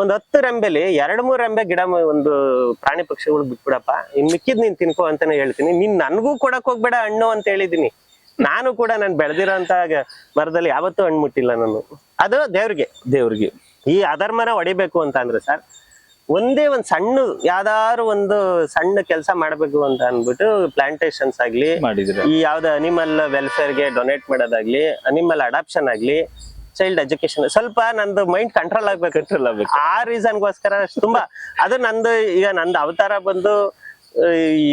ಒಂದ್ ಹತ್ತು ರೆಂಬೆಲಿ ಎರಡ್ ಮೂರ್ ರೆಂಬೆ ಗಿಡ ಒಂದು ಪ್ರಾಣಿ ಪಕ್ಷಿಗಳು ಬಿಟ್ಬಿಡಪ್ಪ. ಇನ್ ಮಿಕ್ಕಿದ್ ನೀನ್ ತಿನ್ಕೋ ಅಂತಾನೆ ಹೇಳ್ತೀನಿ. ನೀನ್ ನನ್ಗೂ ಕೊಡಕ್ ಹೋಗ್ಬೇಡ ಹಣ್ಣು ಅಂತ ಹೇಳಿದೀನಿ. ನಾನು ಕೂಡ ನಾನು ಬೆಳೆದಿರೋಂತ ಮರದಲ್ಲಿ ಯಾವತ್ತೂ ಹಣ್ಣು ಮುಟ್ಟಿಲ್ಲ ನಾನು. ಅದು ದೇವ್ರಿಗೆ. ದೇವ್ರಿಗೆ. ಈ ಅಧರ್ಮನ ಹೊಡಿಬೇಕು ಅಂತ ಅಂದ್ರೆ ಸರ್ ಒಂದೇ ಒಂದ್ ಸಣ್ಣ ಯಾವ್ದಾದ್ರು ಒಂದು ಸಣ್ಣ ಕೆಲಸ ಮಾಡ್ಬೇಕು ಅಂತ ಅನ್ಬಿಟ್ಟು ಪ್ಲಾಂಟೇಶನ್ಸ್ ಆಗ್ಲಿ ಈ ಯಾವ್ದು ಅನಿಮಲ್ ವೆಲ್ಫೇರ್ಗೆ ಡೊನೇಟ್ ಮಾಡೋದಾಗ್ಲಿ ಅನಿಮಲ್ ಅಡಾಪ್ಷನ್ ಆಗ್ಲಿ ಚೈಲ್ಡ್ ಎಜುಕೇಶನ್ ಸ್ವಲ್ಪ ನಂದು ಮೈಂಡ್ ಕಂಟ್ರೋಲ್ ಆಗ್ಬೇಕು ಕಂಟ್ರೋಲ್ ಆಗ್ಬೇಕು. ಆ ರೀಸನ್ಗೋಸ್ಕರ ತುಂಬಾ ಅದು ನಂದು ಈಗ ನಂದು ಅವತಾರ ಬಂದು ಈ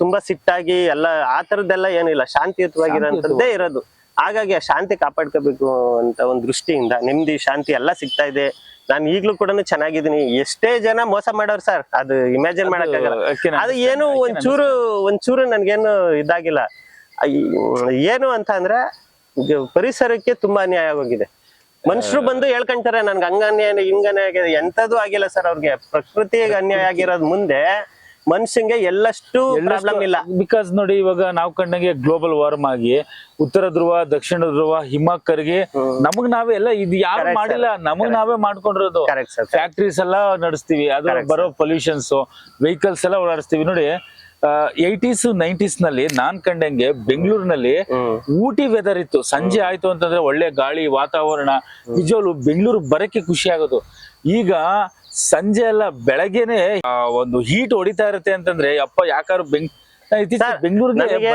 ತುಂಬಾ ಸಿಟ್ಟಾಗಿ ಎಲ್ಲ ಆ ತರದ್ದೆಲ್ಲ ಏನಿಲ್ಲ. ಶಾಂತಿಯುತವಾಗಿರೋಂಥದ್ದೇ ಇರೋದು. ಹಾಗಾಗಿ ಆ ಶಾಂತಿ ಕಾಪಾಡ್ಕೋಬೇಕು ಅಂತ ಒಂದ್ ದೃಷ್ಟಿಯಿಂದ ನೆಮ್ಮದಿ ಶಾಂತಿ ಎಲ್ಲ ಸಿಗ್ತಾ ಇದೆ. ನಾನು ಈಗ್ಲೂ ಕೂಡ ಚೆನ್ನಾಗಿದ್ದೀನಿ. ಎಷ್ಟೇ ಜನ ಮೋಸ ಮಾಡೋರು ಸರ್ ಅದು ಇಮ್ಯಾಜಿನ್ ಮಾಡಕ್ಕಾಗಲ್ಲ. ಅದು. ಏನು ಒಂಚೂರು ಒಂಚೂರು ನನ್ಗೇನು ಇದಾಗಿಲ್ಲ. ಏನು ಅಂತ ಅಂದ್ರೆ ಪರಿಸರಕ್ಕೆ ತುಂಬಾ ಅನ್ಯಾಯ ಆಗೋಗಿದೆ. ಮನುಷ್ಯರು ಬಂದು ಹೇಳ್ಕೊಂತಾರೆ ನನ್ಗೆ ಹಂಗ ಅನ್ಯಾಯ ಹಿಂಗ ಅನ್ಯಾಯ ಆಗಿದೆ. ಎಂತದೂ ಆಗಿಲ್ಲ ಸರ್ ಅವ್ರಿಗೆ. ಪ್ರಕೃತಿಗೆ ಅನ್ಯಾಯ ಆಗಿರೋದ್ ಮುಂದೆ ಮನುಷ್ಯಂಗೆ ಎಲ್ಲಷ್ಟು ಪ್ರಾಬ್ಲಮ್ ಇಲ್ಲ. ಬಿಕಾಸ್ ನೋಡಿ ಇವಾಗ ನಾವು ಕಂಡಂಗೆ ಗ್ಲೋಬಲ್ ವಾರ್ಮ್ ಆಗಿ ಉತ್ತರ ಧ್ರುವ ದಕ್ಷಿಣ ಧ್ರುವ ಹಿಮ. ಕರ್ಗೆ ನಮಗ್ ನಾವೇ ಎಲ್ಲ ಇದು ಯಾರು ಮಾಡಿಲ್ಲ ನಮಗ್ ನಾವೇ ಮಾಡ್ಕೊಂಡಿರೋದು. ಫ್ಯಾಕ್ಟ್ರೀಸ್ ಎಲ್ಲ ನಡೆಸ್ತೀವಿ ಅದ್ರ ಬರೋ ಪೊಲ್ಯೂಷನ್ಸ್ ವೆಹಿಕಲ್ಸ್ ಎಲ್ಲ ಓಡಾಡಿಸ್ತೀವಿ. ನೋಡಿ ಏಯ್ಟೀಸ್ ನೈಂಟೀಸ್ನಲ್ಲಿ ನಾನ್ ಕಂಡಂಗೆ ಬೆಂಗಳೂರಿನಲ್ಲಿ ಊಟಿ ವೆದರ್ ಇತ್ತು. ಸಂಜೆ ಆಯ್ತು ಅಂತಂದ್ರೆ ಒಳ್ಳೆ ಗಾಳಿ ವಾತಾವರಣ ನಿಜವಾಗ್ಲು ಬೆಂಗಳೂರು ಬರಕ್ಕೆ ಖುಷಿ ಆಗೋದು. ಈಗ ಸಂಜೆ ಎಲ್ಲ ಬೆಳಗ್ಗೆನೆ ಒಂದು ಹೀಟ್ ಹೊಡಿತಾ ಇರುತ್ತೆ ಅಂತಂದ್ರೆ ಅಪ್ಪ ಯಾಕಾದ್ರು ಬೆಂಗ್ ಬೆಂಗಳೂರಿಗೆ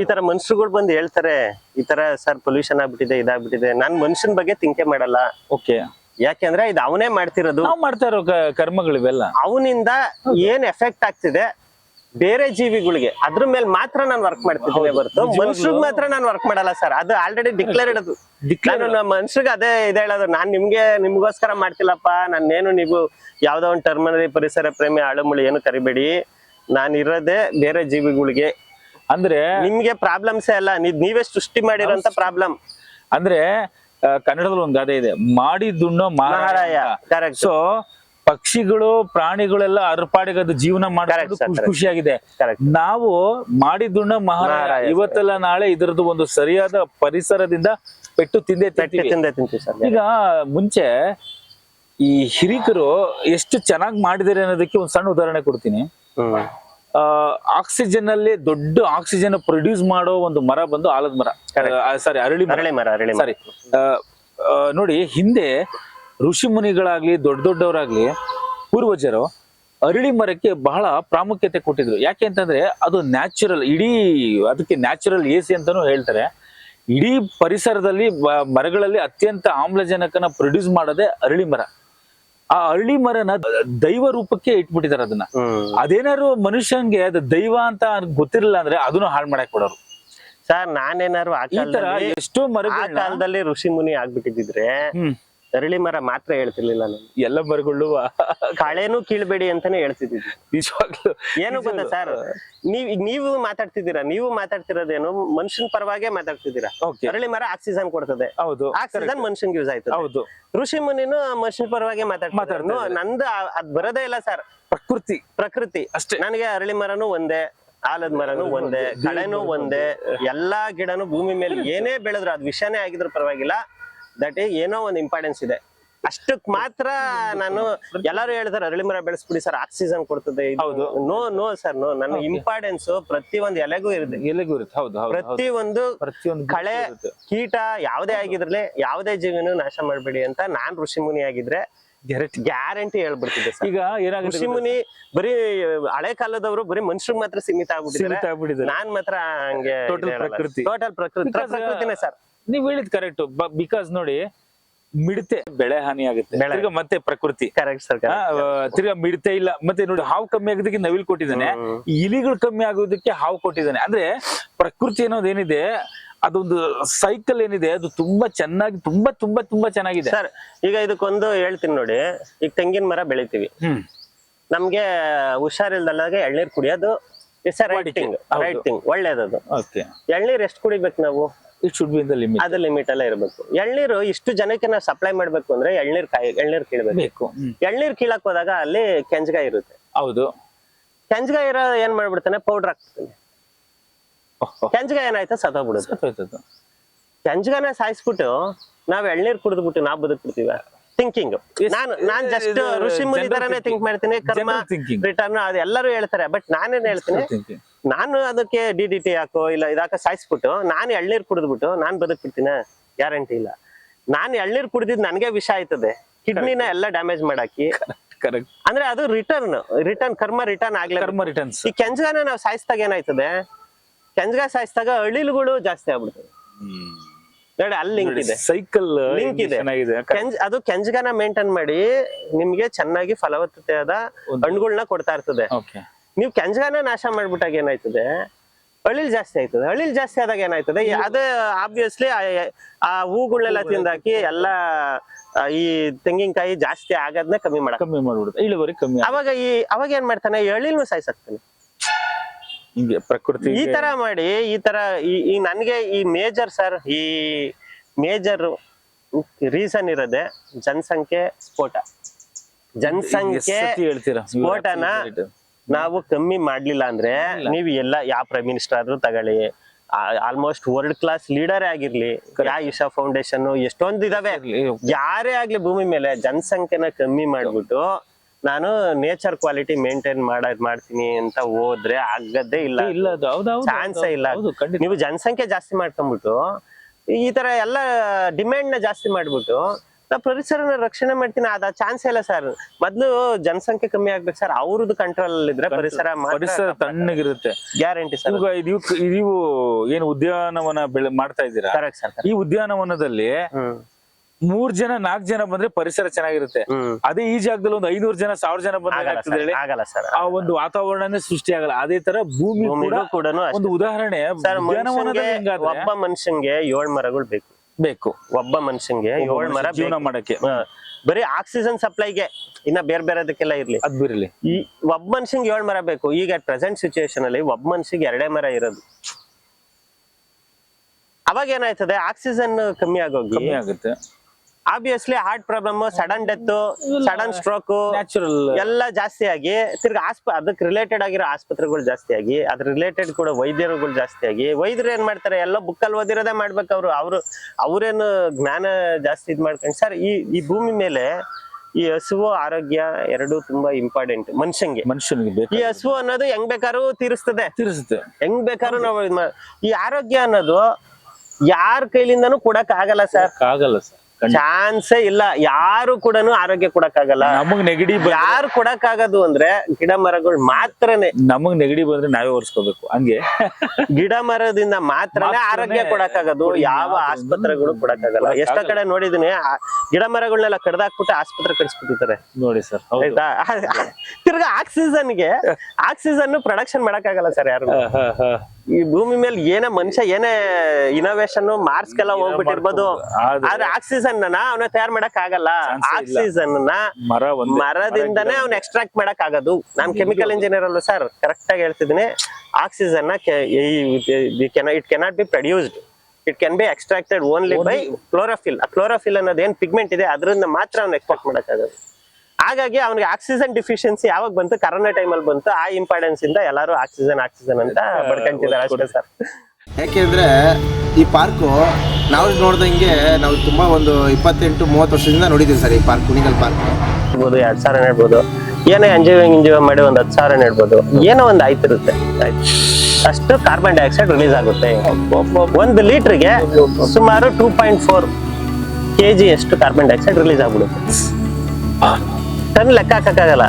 ಈ ತರ ಮನುಷ್ಯರುಗಳು ಬಂದು ಹೇಳ್ತಾರೆ ಈ ತರ ಸರ್ ಪೊಲ್ಯೂಷನ್ ಆಗ್ಬಿಟ್ಟಿದೆ ಇದಾಗ್ಬಿಟ್ಟಿದೆ. ನಾನ್ ಮನುಷ್ಯನ ಬಗ್ಗೆ ತಿಂಕೆ ಮಾಡಲ್ಲ. ಓಕೆ. ಯಾಕೆಂದ್ರೆ ಇದು ಅವನೇ ಮಾಡ್ತಿರೋದು. ನಾವು ಮಾಡ್ತಾ ಇರೋ ಕ- ಕರ್ಮಗಳಿವೆಲ್ಲ. ಅವನಿಂದ ಏನ್ ಎಫೆಕ್ಟ್ ಆಗ್ತಿದೆ ಬೇರೆ ಜೀವಿಗಳಿಗೆ ಅದ್ರ ಮೇಲೆ ಮಾತ್ರ ನಾನು ವರ್ಕ್ ಮಾಡ್ತಿದ್ದೀನಿ ಬರ್ತು ಮನುಷ್ಯಗ್ ಮಾತ್ರ ನಾನು ವರ್ಕ್ ಮಾಡಲ್ಲ ಸರ್ ಅದು ಆಲ್ರೆಡಿ ಡಿಕ್ಲೇರ್ಡ್ ಅದು. ನಾನು ನಮ್ಮ ಮನುಷ್ಯರಿಗೆ ಅದೇ ಇದೆ ಹೇಳೋದು. ನಾನ್ ನಿಮ್ಗೆ ನಿಮ್ಗೋಸ್ಕರ ಮಾಡ್ತಿಲ್ಲಪ್ಪ. ನಾನೇನು ನೀವು ಯಾವ್ದೋ ಒಂದು ಟರ್ಮಿನರಿ ಪರಿಸರ ಪ್ರೇಮಿ ಆಳುಮುಳಿ ಏನು ಕರಿಬೇಡಿ. ನಾನು ಇರೋದೇ ಬೇರೆ ಜೀವಿಗಳಿಗೆ. ಅಂದ್ರೆ ನಿಮ್ಗೆ ಪ್ರಾಬ್ಲಮ್ಸ್ ಅಲ್ಲ? ನೀವ್ ಸೃಷ್ಟಿ ಮಾಡಿರೋಂತ ಪ್ರಾಬ್ಲಮ್ ಅಂದ್ರೆ ಕನ್ನಡದಲ್ಲಿ ಒಂದು ಗಾದೆ ಇದೆ. ಮಾಡಿದ್ದುಣ್ಣೋ ಮಹಾರಾಯ ಸೊ ಪಕ್ಷಿಗಳು ಪ್ರಾಣಿಗಳೆಲ್ಲ ಅರ್ಪಾಡಿಗೆ ಅದು ಜೀವನ ಮಾಡೋದು. ಖುಷಿಯಾಗಿದೆ. ನಾವು ಮಾಡಿದ್ದುಣ್ಣ ಮಹಾರಾಯ ಇವತ್ತೆಲ್ಲ ನಾಳೆ ಇದರದ್ದು ಒಂದು ಸರಿಯಾದ ಪರಿಸರದಿಂದ ಪೆಟ್ಟು ತಿಂದೇ ತಿಂದೆ ತಿಂತೀವಿ ಈಗ ಮುಂಚೆ ಈ ಹಿರಿಕರು ಎಷ್ಟು ಚೆನ್ನಾಗಿ ಮಾಡಿದ್ದಾರೆ ಅನ್ನೋದಕ್ಕೆ ಒಂದು ಸಣ್ಣ ಉದಾಹರಣೆ ಕೊಡ್ತೀನಿ. ಆಕ್ಸಿಜನ್ ಅಲ್ಲಿ ದೊಡ್ಡ ಆಕ್ಸಿಜನ್ ಪ್ರೊಡ್ಯೂಸ್ ಮಾಡೋ ಒಂದು ಮರ ಬಂದು ಆಲದ ಮರ. ಸಾರಿ ಅರಳಿ ಮರ. ಸಾರಿ ನೋಡಿ ಹಿಂದೆ ಋಷಿ ಮುನಿಗಳಾಗ್ಲಿ ದೊಡ್ಡ ದೊಡ್ಡವರಾಗ್ಲಿ ಪೂರ್ವಜರು ಅರಳಿ ಮರಕ್ಕೆ ಬಹಳ ಪ್ರಾಮುಖ್ಯತೆ ಕೊಟ್ಟಿದ್ರು. ಯಾಕೆ ಅಂತಂದ್ರೆ ಅದು ನ್ಯಾಚುರಲ್ ಇಡೀ ಅದಕ್ಕೆ ನ್ಯಾಚುರಲ್ ಎ ಸಿ ಅಂತಾನು ಹೇಳ್ತಾರೆ. ಇಡೀ ಪರಿಸರದಲ್ಲಿ ಮರಗಳಲ್ಲಿ ಅತ್ಯಂತ ಆಮ್ಲಜನಕನ ಪ್ರೊಡ್ಯೂಸ್ ಮಾಡೋದೇ ಅರಳಿ ಮರ. ಆ ಅರಳಿ ಮರನ ದೈವ ರೂಪಕ್ಕೆ ಇಟ್ಬಿಟ್ಟಿದ್ದಾರೆ ಅದನ್ನ. ಅದೇನಾದ್ರು ಮನುಷ್ಯನ್ಗೆ ಅದು ದೈವ ಅಂತ ಗೊತ್ತಿರಲಿಲ್ಲ ಅಂದ್ರೆ ಅದನ್ನು ಹಾಳು ಮಾಡಕ್ ಕೊಡೋರು. ಸರ್ ಕಾಲದಲ್ಲಿ ಎಷ್ಟೋ ಮರ ಕಾಲದಲ್ಲಿ ಋಷಿ ಮುನಿ ಆಗ್ಬಿಟ್ಟಿದ್ರೆ ಅರಳಿ ಮರ ಮಾತ್ರ ಹೇಳ್ತಿರ್ಲಿಲ್ಲ ನಾನು. ಎಲ್ಲ ಮರಗಳು ಕಳೆನೂ ಕೀಳ್ಬೇಡಿ ಅಂತಾನೆ ಹೇಳ್ತಿದ್ವಿ ನಿಜವಾಗ್ಲು. ಏನು ಗೊತ್ತ ಸರ್? ನೀವ್ ಈಗ ನೀವು ಮಾತಾಡ್ತಿದ್ದೀರಾ ನೀವು ಮಾತಾಡ್ತಿರೋದೇನು ಮನುಷ್ಯನ್ ಪರವಾಗೇ ಮಾತಾಡ್ತಿದ್ದೀರಾ. ಅರಳಿ ಮರ ಆಕ್ಸಿಜನ್ ಕೊಡ್ತದೆ. ಹೌದು ಆಕ್ಸಿಜನ್ ಮನುಷ್ಯನ್ಗೆ ಯೂಸ್ ಆಯ್ತು ಹೌದು. ಋಷಿ ಮುನಿನು ಮನುಷ್ಯನ ಪರವಾಗಿ ಮಾತಾಡ್ತಾರೆ. ನಂದು ಅದ್ ಬರೋದೇ ಇಲ್ಲ ಸರ್. ಪ್ರಕೃತಿ. ಪ್ರಕೃತಿ. ಅಷ್ಟೇ. ನನಗೆ ಅರಳಿ ಮರನು ಒಂದೇ ಆಲದ ಮರನು ಒಂದೇ ಕಳೆನೂ ಒಂದೇ. ಎಲ್ಲಾ ಗಿಡನು ಭೂಮಿ ಮೇಲೆ ಏನೇ ಬೆಳೆದ್ರು ಅದ್ ವಿಷಾನೇ ಆಗಿದ್ರು ಪರವಾಗಿಲ್ಲ. ದಟ್ ಏನೋ ಒಂದು ಇಂಪಾರ್ಟೆನ್ಸ್ ಇದೆ. ಅಷ್ಟಕ್ ಮಾತ್ರ ನಾನು ಎಲ್ಲಾರು ಹೇಳ್ತಾರೆ ಅರಳಿ ಮರ ಬೆಳೆಸ್ಬಿಡಿ ಸರ್ ಆಕ್ಸಿಜನ್ ಕೊಡ್ತದೆ. ನೋ ನೋ ಸರ್ ನೋ ನನ್ನ ಇಂಪಾರ್ಟೆನ್ಸ್ ಪ್ರತಿ ಒಂದು ಎಲೆಗೂ ಇರುತ್ತೆ. ಎಲೆಗೂ ಇರುತ್ತೆ. ಹೌದು. ಪ್ರತಿ ಒಂದು ಕಳೆ ಕೀಟ ಯಾವ್ದೇ ಆಗಿದ್ರಲ್ಲಿ ಯಾವ್ದೇ ಜೀವನ ನಾಶ ಮಾಡ್ಬೇಡಿ ಅಂತ ನಾನ್ ಋಷಿ ಮುನಿ ಆಗಿದ್ರೆ. ಗ್ಯಾರಂಟಿ ಹೇಳ್ಬಿಡ್ತಿದ್ದೆ ಈಗ ಏನಾಗುತ್ತೆ ಋಷಿ ಮುನಿ ಬರೀ ಹಳೆ ಕಾಲದವರು ಬರೀ ಮನುಷ್ಯರಿಗೆ ಮಾತ್ರ ಸೀಮಿತ ಆಗ್ಬಿಟ್ಟಿದ್ದಾರೆ. ನಾನ್ ಮಾತ್ರ ಹಂಗೆ ಟೋಟಲ್ ಪ್ರಕೃತಿ. ಟೋಟಲ್ ಪ್ರಕೃತಿ ಪ್ರಕೃತಿನೇ ಸರ್ ನೀವ್ ಹೇಳಿದ್ ಕರೆಕ್ಟ್ ಬಿಕಾಸ್ ನೋಡಿ ಮಿಡತೆ ಬೆಳೆ ಹಾನಿ ಆಗುತ್ತೆ. ತಿರ್ಗಾ ಮತ್ತೆ ಪ್ರಕೃತಿ. ಕರೆಕ್ಟ್ ಸರ್ ತಿರ್ಗಾ ಮಿಡತೆ ಇಲ್ಲ ಮತ್ತೆ ನೋಡಿ ಹಾವು ಕಮ್ಮಿ ಆಗೋದಕ್ಕೆ ನವಿಲ್ ಕೊಟ್ಟಿದ್ದಾನೆ. ಇಲಿಗಳು ಕಮ್ಮಿ ಆಗೋದಕ್ಕೆ ಹಾವು ಕೊಟ್ಟಿದ್ದಾನೆ. ಅಂದ್ರೆ ಪ್ರಕೃತಿ ಅನ್ನೋದೇನಿದೆ ಅದೊಂದು ಸೈಕಲ್ ಏನಿದೆ ಅದು ತುಂಬಾ ಚೆನ್ನಾಗಿ ತುಂಬಾ ತುಂಬಾ ತುಂಬಾ ಚೆನ್ನಾಗಿದೆ. ಸರ್ ಈಗ ಇದಕ್ಕೊಂದು ಹೇಳ್ತೀನಿ ನೋಡಿ ಈಗ ತೆಂಗಿನ ಮರ ಬೆಳಿತೀವಿ. ನಮ್ಗೆ ಹುಷಾರಿಲ್ದಲ್ಲಾಗೆ ಎಳ್ನೀರ್ ಕುಡಿಯೋದು it's right. Thing. Right thing ಒಳ್ಳೇದದು. Okay ಎಳ್ನೀರ್ ಎಷ್ಟು ಕುಡಿಬೇಕು ನಾವು? It should be in the limit ಅದ ಲಿಮಿಟ್ ಎಲ್ಲ ಇರಬೇಕು. ಎಳ್ನೀರು ಇಷ್ಟು ಜನಕ್ಕೆ ನಾವು ಸಪ್ಲೈ ಮಾಡ್ಬೇಕು ಅಂದ್ರೆ ಎಳ್ನೀರ್ ಕಾಯಿ ಎಳ್ನೀರ್ ಕೀಳಬೇಕು. ಎಳ್ನೀರ್ ಕೀಳಕ್ ಹೋದಾಗ ಅಲ್ಲಿ ಕೆಂಜ್ಗಾಯಿ ಇರುತ್ತೆ. ಹೌದು. ಕೆಂಜ್ಗಾಯಿ ಇರೋ ಏನ್ ಮಾಡ್ಬಿಡ್ತಾನೆ? ಪೌಡರ್ ಹಾಕ್ತಾನೆ. ಕೆಂಜ್ಗಾಯಿ ಏನಾಯ್ತು ಸತ್ತೋಗ್ಬಿಡುತ್ತೆ. ಕೆಂಜ್ಗಾನ ಸಾಯಿಸ್ಬಿಟ್ಟು ನಾವ್ ಎಳ್ನೀರ್ ಕುಡಿದ್ಬಿಟ್ಟು ನಾವ್ ಬದುಕ್ಬಿಡ್ತೀವ? ಥಿಂಕಿಂಗ್ ನಾನು ನಾನ್ ಜಸ್ಟ್ ಋಷಿ ಮುನಿ ತರನೇ ಥಿಂಕ್ ಮಾಡ್ತೀನಿ ಕರ್ಮ ರಿಟರ್ನ್ ಅದು ಎಲ್ಲರೂ ಹೇಳ್ತಾರೆ ಬಟ್ ನಾನೇನ್ ಹೇಳ್ತೀನಿ ನಾನು ಅದಕ್ಕೆ ಡಿ ಡಿ ಟಿ ಹಾಕೋ ಇಲ್ಲ ಇದಾಕ ಸಾಯಿಸ್ಬಿಟ್ಟು ನಾನು ಎಳ್ನೀರ್ ಕುಡಿದ್ಬಿಟ್ಟು ನಾನ್ ಬದುಕ್ಬಿಡ್ತೀನಿ? ಗ್ಯಾರಂಟಿ ಇಲ್ಲ. ನಾನು ಎಳ್ನೀರ್ ಕುಡಿದಿದ್ ನನಗೆ ವಿಷ ಆಯ್ತದೆ. ಕಿಡ್ನಿನ ಎಲ್ಲ ಡ್ಯಾಮೇಜ್ ಮಾಡಾಕಿ. ಕರೆಕ್ಟ್ ಅಂದ್ರೆ ಅದು ರಿಟರ್ನ್ ರಿಟರ್ನ್ ಕರ್ಮ ರಿಟರ್ನ್ ಆಗ್ಲಿ ಕರ್ಮ ರಿಟರ್ನ್ಸ್ ಈ ಕೆಂಜ್ಗಾನ ನಾವು ಸಾಯಿಸ್ದಾಗ ಏನಾಯ್ತದೆ? ಕೆಂಜ್ಗಾ ಸಾಯಿಸಿದಾಗ ಅಳಿಲುಗಳು ಜಾಸ್ತಿ ಆಗ್ಬಿಡ್ತವೆ. ನೋಡಿ ಅಲ್ಲಿ ಲಿಂಕ್ ಇದೆ. ಸೈಕಲ್ ಲಿಂಕ್ ಇದೆ. ಅದು ಕೆಂಜ್ಗನ ಮೇಂಟೈನ್ ಮಾಡಿ ನಿಮ್ಗೆ ಚೆನ್ನಾಗಿ ಫಲವತ್ತತೆಯಾದ ಹಣ್ಣುಗಳನ್ನ ಕೊಡ್ತಾ ಇರ್ತದೆ. ನೀವು ಕೆಂಜ್ಗನ ನಾಶ ಮಾಡ್ಬಿಟ್ಟಾಗ ಏನಾಯ್ತದೆ? ಅಳಿಲ್ ಜಾಸ್ತಿ ಆಯ್ತದೆ. ಅಳಿಲ್ ಜಾಸ್ತಿ ಆದಾಗ ಏನಾಯ್ತದೆ? ಅದ ಆಬ್ವಿಯಸ್ಲಿ ಆ ಹೂಗಳನ್ನೆಲ್ಲ ತಿಂದಾಕಿ ಎಲ್ಲ ಈ ತೆಂಗಿನಕಾಯಿ ಜಾಸ್ತಿ ಆಗದ್ನ ಕಮ್ಮಿ ಮಾಡ ಕಮ್ಮಿ ಮಾಡ್ಬಿಡುತ್ತೆ. ಇಳುವರಿ ಕಮ್ಮಿ. ಅವಾಗ ಈ ಅವಾಗ ಏನ್ ಮಾಡ್ತಾನೆ? ಎಳಿಲ್ನು ಸಾಯ್ಸಾಕ್ತಾನೆ. ಹಿಂಗೆ ಪ್ರಕೃತಿ ಈ ತರ ಮಾಡಿ ಈ ತರ ಈ ನನ್ಗೆ ಈ ಮೇಜರ್ ಸರ್ ಈ ಮೇಜರ್ ರೀಸನ್ ಇರೋದೆ ಜನಸಂಖ್ಯೆ ಸ್ಫೋಟ. ಜನಸಂಖ್ಯೆ ಸ್ಫೋಟನ ನಾವು ಕಮ್ಮಿ ಮಾಡ್ಲಿಲ್ಲ ಅಂದ್ರೆ ನೀವು ಎಲ್ಲ ಯಾವ ಪ್ರೈಮ್ ಮಿನಿಸ್ಟರ್ ಆದ್ರೂ ತಗೊಳ್ಳಿ. ಆಲ್ಮೋಸ್ಟ್ ವರ್ಲ್ಡ್ ಕ್ಲಾಸ್ ಲೀಡರ್ ಆಗಿರ್ಲಿ ಯಾ ಇಶಾ ಫೌಂಡೇಶನ್ ಎಷ್ಟೊಂದು ಇದಾವೆ. ಯಾರೇ ಆಗ್ಲಿ ಭೂಮಿ ಮೇಲೆ ಜನಸಂಖ್ಯೆನ ಕಮ್ಮಿ ಮಾಡ್ಬಿಟ್ಟು ನಾನು ನೇಚರ್ ಕ್ವಾಲಿಟಿ ಮೇಂಟೈನ್ ಮಾಡ ಮಾಡ್ತೀನಿ ಅಂತ ಹೋದ್ರೆ ಆಗದೇ ಇಲ್ಲ ಇಲ್ಲ ಅದು. ಹೌದು ಹೌದು ಚಾನ್ಸೇ ಇಲ್ಲ. ಹೌದು ಖಂಡಿತ. ನೀವು ಜನಸಂಖ್ಯೆ ಜಾಸ್ತಿ ಮಾಡ್ಕೊಂಡ್ಬಿಟ್ಟು ಈ ತರ ಎಲ್ಲ ಡಿಮ್ಯಾಂಡ್ನ ಜಾಸ್ತಿ ಮಾಡ್ಬಿಟ್ಟು ನಾ ಪರಿಸರನ ರಕ್ಷಣೆ ಮಾಡ್ತೀನಿ. ಅದ ಚಾನ್ಸ್ ಇಲ್ಲ ಸರ್ ಮೊದ್ಲು ಜನಸಂಖ್ಯೆ ಕಮ್ಮಿ ಆಗ್ಬೇಕು ಸರ್ ಅವ್ರದ್ದು ಕಂಟ್ರೋಲ್ ಅಲ್ಲಿ ಇದ್ರೆ ಪರಿಸರ ಪರಿಸರ ತಣ್ಣಗಿರುತ್ತೆ. ಗ್ಯಾರಂಟಿ ಸರ್ ಇವಾಗ ನೀವು ನೀವು ಏನು ಉದ್ಯಾನವನ ಬೆಳೆ ಮಾಡ್ತಾ ಇದ್ದೀರಾ? ಕರೆಕ್ಟ್ ಸರ್ ಈ ಉದ್ಯಾನವನದಲ್ಲಿ ಮೂರ್ ಜನ ನಾಲ್ಕ್ ಜನ ಬಂದ್ರೆ ಪರಿಸರ ಚೆನ್ನಾಗಿರುತ್ತೆ. ಅದೇ ಈ ಜಾಗದಲ್ಲಿ ಒಂದು ಐನೂರು ಜನ ಸಾವಿರ ಜನ ಬಂದ್ರೆ ಆಗಲ್ಲ ಸರ್ ಆ ಒಂದು ವಾತಾವರಣನೇ ಸೃಷ್ಟಿ ಆಗಲ್ಲ. ಅದೇ ತರ ಭೂಮಿ ಕೂಡ ಒಂದು ಉದಾಹರಣೆ. ಒಬ್ಬ ಮನುಷ್ಯಂಗೆ ಏಳ್ ಮರಗಳು ಬೇಕು. ಬೇಕು. ಒಬ್ಬ ಮನುಷ್ಯಂಗೆ ಏಳ್ ಮರ ಜೀವನ. ಮಾಡಕ್ಕೆ. ಬರೀ ಆಕ್ಸಿಜನ್ ಸಪ್ಲೈಗೆ ಇನ್ನ ಬೇರೆ ಬೇರೆದಕ್ಕೆಲ್ಲ ಇರ್ಲಿ. ಅದ್ ಬಿರ್ಲಿ. ಈ ಒಬ್ಬ ಮನುಷ್ಯಂಗೆ ಏಳ್ ಮರ ಬೇಕು. ಈಗ ಪ್ರೆಸೆಂಟ್ ಸಿಚುಯೇಷನ್ ಅಲ್ಲಿ ಒಬ್ಬ ಮನುಷ್ಯಗೆ ಎರಡೇ ಮರ ಇರೋದು. ಅವಾಗ ಏನಾಯ್ತದೆ? ಆಕ್ಸಿಜನ್ ಕಮ್ಮಿ ಆಗೋಗಿ ಕಮ್ಮಿ ಆಗುತ್ತೆ. Obviously heart problem sudden death sudden stroke natural ಎಲ್ಲ ಜಾಸ್ತಿ ಆಗಿ ತಿರ್ಗಿ ಆಸ್ಪ ಅದಕ್ಕೆ ರಿಲೇಟೆಡ್ ಆಗಿರೋ ಆಸ್ಪತ್ರೆಗಳು ಜಾಸ್ತಿ ಆಗಿ ಅದ್ರ ರಿಲೇಟೆಡ್ ಕೂಡ ವೈದ್ಯರುಗಳು ಜಾಸ್ತಿ ಆಗಿ ವೈದ್ಯರು ಏನ್ ಮಾಡ್ತಾರೆ ಎಲ್ಲ ಬುಕ್ ಅಲ್ಲಿ ಓದಿರೋದೇ ಮಾಡ್ಬೇಕು ಅವರು. ಅವರು ಅವ್ರೇನು ಜ್ಞಾನ ಜಾಸ್ತಿ ಇದ್ ಮಾಡ್ಕೊಂಡು ಸರ್ ಈ ಈ ಭೂಮಿ ಮೇಲೆ ಈ ಹಸುವು ಆರೋಗ್ಯ ಎರಡು ತುಂಬಾ ಇಂಪಾರ್ಟೆಂಟ್ ಮನುಷ್ಯಂಗೆ. ಮನುಷ್ಯನಿಗೆ ಬೇಕು ಈ ಹಸುವು ಅನ್ನೋದು ಹೆಂಗ್ ಬೇಕಾದ್ರು ತೀರಿಸ್ತದೆ. ತೀರಿಸುತ್ತೆ. ಹೆಂಗ್ ಬೇಕಾದ್ರೂ ನಾವು ಇದ್ ಈ ಆರೋಗ್ಯ ಅನ್ನೋದು ಯಾರ ಕೈಲಿಂದನು ಕೊಡಕ್ ಆಗಲ್ಲ ಸರ್. ಆಗಲ್ಲ ಸರ್. ಚಾನ್ಸೇ ಇಲ್ಲ. ಯಾರು ಕೂಡ ಆರೋಗ್ಯ ಕೊಡಕ್ಕಾಗಲ್ಲ. ನಮಗ್ ನೆಗಡಿ ಯಾರು ಕೊಡಕ್ಕಾಗದು ಅಂದ್ರೆ ಗಿಡ ಮರಗಳು ಮಾತ್ರನೇ. ನಮಗ್ ನೆಗಡಿ ಬಂದ್ರೆ ನಾವೇ ಒರ್ಸ್ಕೋಬೇಕು ಹಂಗೆ. ಗಿಡ ಮರದಿಂದ ಮಾತ್ರನೇ ಆರೋಗ್ಯ ಕೊಡಕ್ಕಾಗದು. ಯಾವ ಆಸ್ಪತ್ರೆಗಳು ಕೊಡಕ್ಕಾಗಲ್ಲ. ಎಷ್ಟೋ ಕಡೆ ನೋಡಿದೀನಿ ಗಿಡ ಮರಗಳನ್ನೆಲ್ಲ ಕಡ್ದಾಕ್ಬಿಟ್ಟು ಆಸ್ಪತ್ರೆ ಕಟ್ಸ್ಬಿಟ್ಟಿದ್ದಾರೆ. ನೋಡಿ ಸರ್ ಆಯ್ತಾ? ತಿರ್ಗಾ ಆಕ್ಸಿಜನ್ಗೆ ಆಕ್ಸಿಜನ್ ಪ್ರೊಡಕ್ಷನ್ ಮಾಡಕ್ಕಾಗಲ್ಲ ಸರ್ ಯಾರು. ಈ ಭೂಮಿ ಮೇಲೆ ಏನೇ ಮನುಷ್ಯ ಏನೇ ಇನೋವೇಶನ್ ಮಾರ್ಸ್ಗೆಲ್ಲ ಹೋಗ್ಬಿಟ್ಟಿರ್ಬೋದು. ಆದ್ರೆ ಆಕ್ಸಿಜನ್ನ ಅವನ ತಯಾರು ಮಾಡಕ್ ಆಗಲ್ಲ. ಆಕ್ಸಿಜನ್ನ ಮರದಿಂದನೇ ಅವ್ನ ಎಕ್ಸ್ಟ್ರಾಕ್ಟ್ ಮಾಡಕ್ ಆಗೋದು. ನಾನ್ ಕೆಮಿಕಲ್ ಇಂಜಿನಿಯರ್ ಅಲ್ಲ ಸರ್ ಕರೆಕ್ಟ್ ಆಗಿ ಹೇಳ್ತಿದ್ದೀನಿ. ಆಕ್ಸಿಜನ್ನ it cannot be produced it can be extracted only by chlorophyll ಆ ಕ್ಲೋರೋಫಿಲ್ ಅನ್ನೋದು ಏನ್ ಪಿಗ್ಮೆಂಟ್ ಇದೆ ಅದರಿಂದ ಮಾತ್ರ ಅವ್ನು ಎಕ್ಸ್ಪೆಕ್ಟ್ ಮಾಡಕ್ ಹಾಗಾಗಿ ಅವ್ನಿಗೆ ಆಕ್ಸಿಜನ್ ಡಿಫಿಷಿಯನ್ಸಿ ಯಾವಾಗ ಬಂತು? ಕರೋನಾ ಟೈಮಲ್ಲಿ ಬಂತು. ಆ ಇಂಪಾರ್ಟೆನ್ಸ್ ಇಂದ ಎಲ್ಲರೂ ಆಕ್ಸಿಜನ್ ಆಕ್ಸಿಜನ್ ಅಂತ ಬಡ್ಕೊಂತಿದ್ದಾರೆ ಅಷ್ಟೇ ಸರ್. ಯಾಕೆಂದ್ರೆ ಈ ಪಾರ್ಕು ನಾವು ನೋಡ್ದಂಗೆ ನಾವು ತುಂಬಾ ಒಂದು ಇಪ್ಪತ್ತೆಂಟು ಮೂವತ್ತು ವರ್ಷದಿಂದ ನೋಡಿದ್ದೀವಿ ಸರ್ ಈ ಪಾರ್ಕ್ ಕುಣಿಗಲ್ ಪಾರ್ಕ್ ಇರ್ಬೋದು ಎರಡ್ ಸಾವಿರ ಹೇಳ್ಬೋದು. ಏನೋ ಎಂಜಾಯ್ ಎಂಜಾಯ್ ಮಾಡಿ ಒಂದು ಹತ್ತು ಸಾವಿರ ಹೇಳ್ಬೋದು. ಏನೋ ಒಂದು ಆಯ್ತಿರುತ್ತೆ. ಆಯ್ತು. ಅಷ್ಟು ಕಾರ್ಬನ್ ಡೈಆಕ್ಸೈಡ್ ರಿಲೀಸ್ ಆಗುತ್ತೆ. ಒಂದು ಲೀಟರ್ಗೆ ಸುಮಾರು two point four K G ಅಷ್ಟು ಕಾರ್ಬನ್ ಡೈಆಕ್ಸೈಡ್ ರಿಲೀಸ್ ಆಗ್ಬಿಡುತ್ತೆ. ಟನ್ ಲೆಕ್ಕ ಹಾಕಕ್ಕಾಗಲ್ಲ.